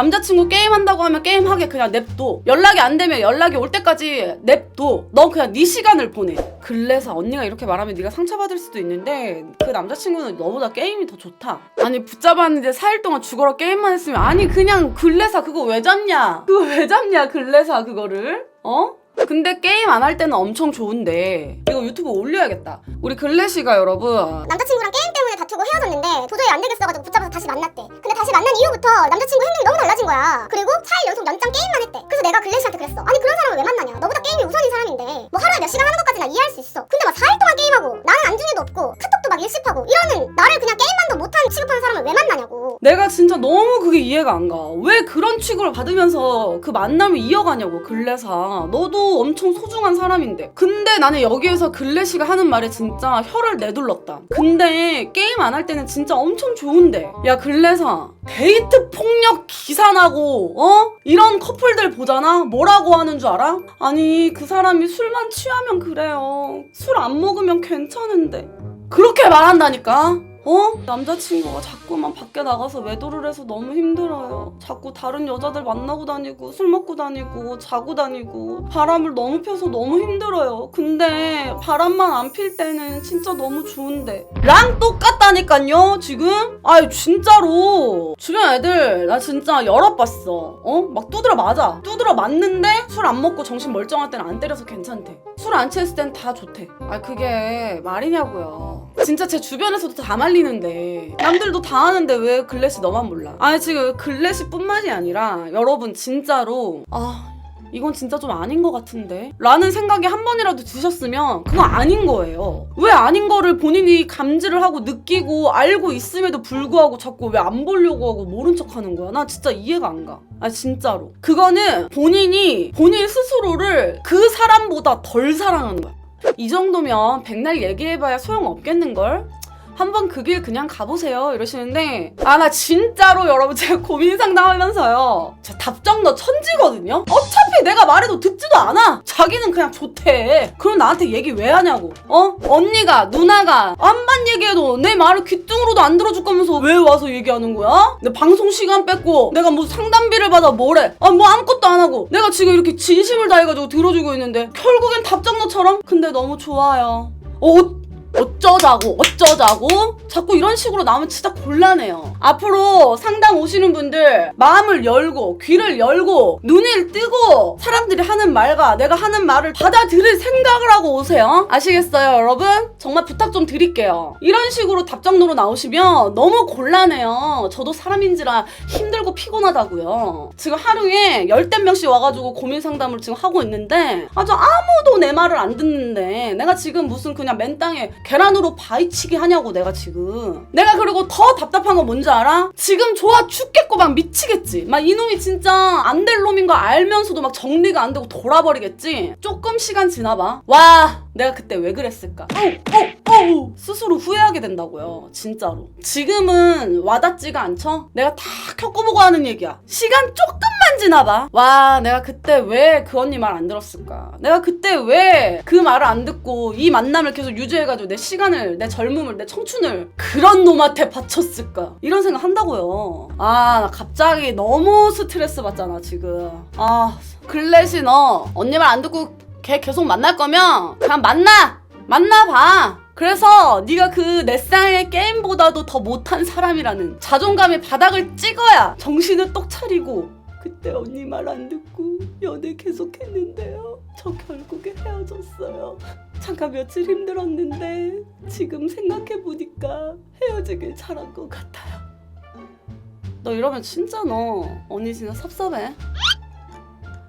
남자친구 게임한다고 하면 게임하게 그냥 냅둬. 연락이 안 되면 연락이 올 때까지 냅둬. 넌 그냥 네 시간을 보내. 글래서 언니가 이렇게 말하면 네가 상처받을 수도 있는데 그 남자친구는 너보다 게임이 더 좋다. 아니 붙잡았는데 4일 동안 죽어라 게임만 했으면 아니 그냥 글래사 그거 왜 잡냐? 그거 왜 잡냐 글래사 그거를? 어? 근데 게임 안 할 때는 엄청 좋은데 이거 유튜브 올려야겠다. 우리 글래시가 여러분 남자친구랑 게임 때문에 다투고 헤어졌는데 도저히 안 되겠어가지고 붙잡아서 다시 만났대. 근데 다시 만난 이후부터 남자친구 행동이 너무 달라진 거야. 그리고 4일 연속 연장 게임만 했대. 그래서 내가 글래시한테 그랬어. 아니 그런 사람을 왜 만나냐? 너보다 게임이 우선인 사람인데 뭐 하루에 몇 시간 하는 것까지 나 이해할 수 있어. 근데 막 4일 동안 게임하고 나는 안준 일도 없고 카톡도 막 일십하고 이러는 나를 그냥 게임만도 못하는 취급하는 사람을 왜 만나냐고. 내가 진짜 너무 그게 이해가 안 가. 왜 그런 취급을 받으면서 그 만남을 이어가냐고, 글래사. 너도 엄청 소중한 사람인데. 근데 나는 여기에서 글래시가 하는 말에 진짜 혀를 내둘렀다. 근데 게임 안 할 때는 진짜 엄청 좋은데. 야, 글래사. 데이트 폭력 기사나고, 어? 이런 커플들 보잖아? 뭐라고 하는 줄 알아? 아니, 그 사람이 술만 취하면 그래요. 술 안 먹으면 괜찮은데. 그렇게 말한다니까? 어? 남자친구가 자꾸만 밖에 나가서 외도를 해서 너무 힘들어요. 자꾸 다른 여자들 만나고 다니고 술 먹고 다니고 자고 다니고 바람을 너무 펴서 너무 힘들어요. 근데 바람만 안 필 때는 진짜 너무 좋은데. 랑 똑같다니까요, 지금? 아유, 진짜로. 주변 애들 나 진짜 여러 봤어. 어? 막 두드려 맞아. 두드려 맞는데 술 안 먹고 정신 멀쩡할 때는 안 때려서 괜찮대. 술 안 취했을 땐 다 좋대. 아, 그게 말이냐고요. 진짜 제 주변에서도 다 말 리는데 남들도 다 하는데 왜 글래시 너만 몰라? 아니 지금 글래시뿐만이 아니라 여러분 진짜로 아 이건 진짜 좀 아닌 것 같은데? 라는 생각이 한 번이라도 드셨으면 그건 아닌 거예요. 왜 아닌 거를 본인이 감지를 하고 느끼고 알고 있음에도 불구하고 자꾸 왜 안 보려고 하고 모른 척 하는 거야? 나 진짜 이해가 안 가. 아, 진짜로. 그거는 본인이 본인 스스로를 그 사람보다 덜 사랑하는 거야. 이 정도면 백날 얘기해봐야 소용없겠는걸? 한번 그 길 그냥 가보세요 이러시는데 아 나 진짜로 여러분 제가 고민 상담하면서요. 제 답정너 천지거든요? 어차피 내가 말해도 듣지도 않아. 자기는 그냥 좋대. 그럼 나한테 얘기 왜 하냐고. 어? 언니가 누나가 암만 얘기해도 내 말을 귀뚱으로도 안 들어줄 거면서 왜 와서 얘기하는 거야? 내 방송 시간 뺏고 내가 뭐 상담비를 받아 뭐래? 아 뭐 아무것도 안 하고 내가 지금 이렇게 진심을 다해가지고 들어주고 있는데 결국엔 답정너처럼? 근데 너무 좋아요. 어 어쩌자고 어쩌자고? 자꾸 이런 식으로 나오면 진짜 곤란해요. 앞으로 상담 오시는 분들 마음을 열고 귀를 열고 눈을 뜨고 사람들이 하는 말과 내가 하는 말을 받아들일 생각을 하고 오세요. 아시겠어요 여러분? 정말 부탁 좀 드릴게요. 이런 식으로 답정너로 나오시면 너무 곤란해요. 저도 사람인지라 힘들고 피곤하다고요. 지금 하루에 열댓 명씩 와가지고 고민 상담을 지금 하고 있는데 아주 아무도 내 말을 안 듣는데 내가 지금 무슨 그냥 맨땅에 계란으로 바위치기 하냐고 내가 지금. 내가 그리고 더 답답한 건 뭔지 알아? 지금 좋아 죽겠고 막 미치겠지. 막 이놈이 진짜 안 될 놈인 거 알면서도 막 정리가 안 되고 돌아버리겠지? 조금 시간 지나봐. 와 내가 그때 왜 그랬을까? 어우 어우 어우. 스스로 후회하게 된다고요 진짜로. 지금은 와닿지가 않죠? 내가 다 겪어보고 하는 얘기야. 시간 조금만 지나봐. 와 내가 그때 왜 그 언니 말 안 들었을까? 내가 그때 왜 그 말을 안 듣고 이 만남을 계속 유지해가지고 내 시간을 내 젊음을 내 청춘을 그런 놈한테 바쳤을까? 이런 생각 한다고요. 아 나 갑자기 너무 스트레스 받잖아 지금. 아 글래시 너 언니 말 안 듣고 걔 계속 만날 거면 그냥 만나! 만나봐! 그래서 네가 그 내 쌍의 게임보다도 더 못한 사람이라는 자존감의 바닥을 찍어야 정신을 똑 차리고 그때 언니 말 안 듣고 연애 계속했는데요. 저 결국에 헤어졌어요. 잠깐 며칠 힘들었는데 지금 생각해보니까 헤어지길 잘한 것 같아요. 너 이러면 진짜 너 언니 진짜 섭섭해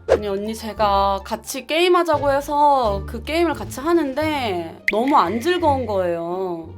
아니 언니 제가 같이 게임하자고 해서 그 게임을 같이 하는데 너무 안 즐거운 거예요.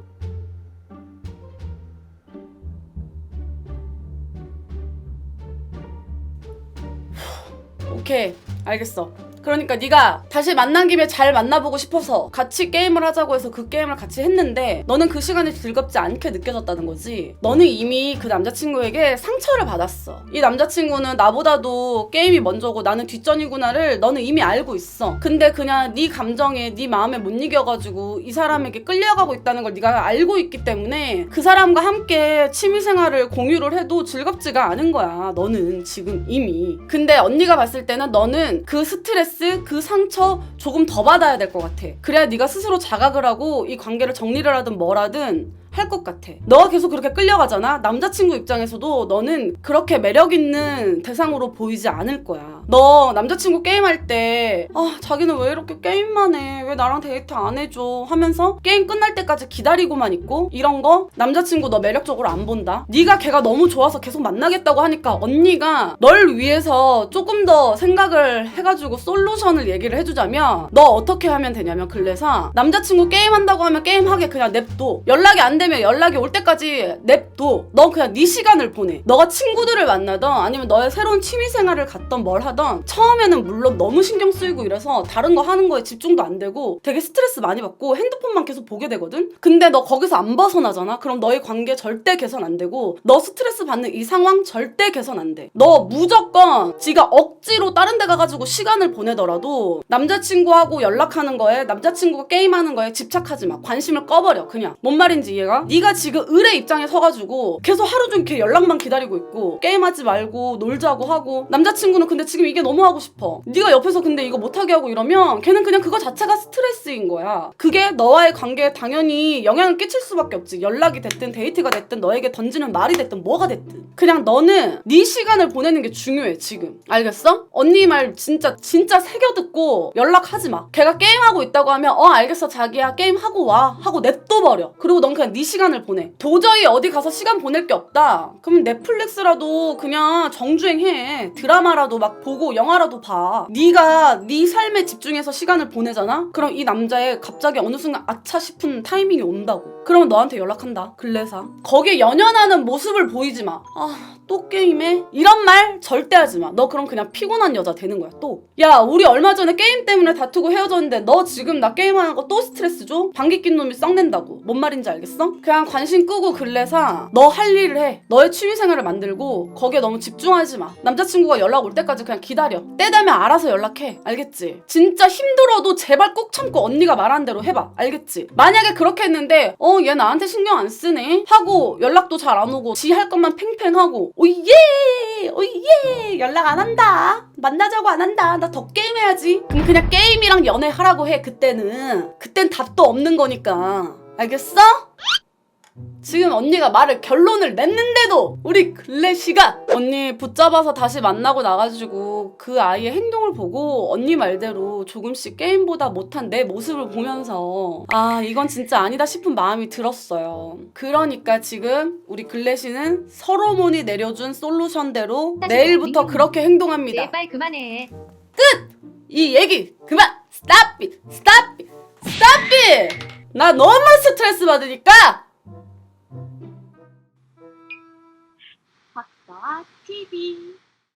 오케이 알겠어. 그러니까 네가 다시 만난 김에 잘 만나보고 싶어서 같이 게임을 하자고 해서 그 게임을 같이 했는데 너는 그 시간이 즐겁지 않게 느껴졌다는 거지. 너는 이미 그 남자친구에게 상처를 받았어. 이 남자친구는 나보다도 게임이 먼저고 나는 뒷전이구나를 너는 이미 알고 있어. 근데 그냥 네 감정에 네 마음에 못 이겨가지고 이 사람에게 끌려가고 있다는 걸 네가 알고 있기 때문에 그 사람과 함께 취미생활을 공유를 해도 즐겁지가 않은 거야. 너는 지금 이미. 근데 언니가 봤을 때는 너는 그 스트레스, 그 상처 조금 더 받아야 될 것 같아. 그래야 네가 스스로 자각을 하고 이 관계를 정리를 하든 뭐라든 할 것 같아. 너가 계속 그렇게 끌려가잖아? 남자친구 입장에서도 너는 그렇게 매력 있는 대상으로 보이지 않을 거야. 너 남자친구 게임할 때, 아, 자기는 왜 이렇게 게임만 해? 왜 나랑 데이트 안 해줘? 하면서 게임 끝날 때까지 기다리고만 있고, 이런 거 남자친구 너 매력적으로 안 본다? 네가 걔가 너무 좋아서 계속 만나겠다고 하니까 언니가 널 위해서 조금 더 생각을 해가지고 솔루션을 얘기를 해주자면, 너 어떻게 하면 되냐면, 글래사, 남자친구 게임한다고 하면 게임하게 그냥 냅둬. 연락이 안 되면 연락이 올 때까지 냅둬. 너 그냥 네 시간을 보내. 너가 친구들을 만나던 아니면 너의 새로운 취미 생활을 갖던 뭘 하던 처음에는 물론 너무 신경 쓰이고 이래서 다른 거 하는 거에 집중도 안 되고 되게 스트레스 많이 받고 핸드폰만 계속 보게 되거든. 근데 너 거기서 안 벗어나잖아. 그럼 너의 관계 절대 개선 안 되고 너 스트레스 받는 이 상황 절대 개선 안 돼. 너 무조건 지가 억지로 다른 데 가가지고 시간을 보내더라도 남자친구하고 연락하는 거에 남자친구가 게임하는 거에 집착하지 마. 관심을 꺼버려. 그냥 뭔 말인지 이해가? 네가 지금 을의 입장에 서가지고 계속 하루 종일 연락만 기다리고 있고 게임하지 말고 놀자고 하고 남자친구는 근데 지금 이게 너무 하고 싶어. 네가 옆에서 근데 이거 못하게 하고 이러면 걔는 그냥 그거 자체가 스트레스인 거야. 그게 너와의 관계에 당연히 영향을 끼칠 수밖에 없지. 연락이 됐든 데이트가 됐든 너에게 던지는 말이 됐든 뭐가 됐든 그냥 너는 네 시간을 보내는 게 중요해 지금. 알겠어? 언니 말 진짜 진짜 새겨 듣고 연락하지 마. 걔가 게임하고 있다고 하면 어 알겠어 자기야 게임 하고 와 하고 냅둬 버려. 그리고 넌 그냥 네 시간을 보내. 도저히 어디 가서 시간 보낼 게 없다. 그럼 넷플릭스라도 그냥 정주행해. 드라마라도 막 보고 영화라도 봐. 네가 네 삶에 집중해서 시간을 보내잖아. 그럼 이 남자의 갑자기 어느 순간 아차 싶은 타이밍이 온다고. 그러면 너한테 연락한다. 글래사. 거기에 연연하는 모습을 보이지 마. 아, 또 게임해? 이런 말 절대 하지 마. 너 그럼 그냥 피곤한 여자 되는 거야, 또. 야, 우리 얼마 전에 게임 때문에 다투고 헤어졌는데 너 지금 나 게임하는 거 또 스트레스 줘? 방귀 낀 놈이 썩낸다고. 뭔 말인지 알겠어? 그냥 관심 끄고 글래사 너할 일을 해. 너의 취미 생활을 만들고 거기에 너무 집중하지 마. 남자친구가 연락 올 때까지 그냥 기다려. 때 되면 알아서 연락해. 알겠지? 진짜 힘들어도 제발 꼭 참고 언니가 말한 대로 해봐. 알겠지? 만약에 그렇게 했는데 어, 얘 나한테 신경 안 쓰네? 하고 연락도 잘 안 오고 지 할 것만 팽팽하고 오예! 오예! 연락 안 한다. 만나자고 안 한다. 나 더 게임 해야지. 그럼 그냥 게임이랑 연애하라고 해. 그때는. 그땐 답도 없는 거니까. 알겠어? 지금 언니가 말을 결론을 냈는데도 우리 글래시가 언니 붙잡아서 다시 만나고 나가지고 그 아이의 행동을 보고 언니 말대로 조금씩 게임보다 못한 내 모습을 보면서 아 이건 진짜 아니다 싶은 마음이 들었어요. 그러니까 지금 우리 글래시는 서로몬이 내려준 솔루션대로 내일부터 그렇게 행동합니다. 제발 그만해. 이 얘기 그만 스탑 잇 스탑 잇 스탑 잇 나 너무 스트레스 받으니까 박서아 TV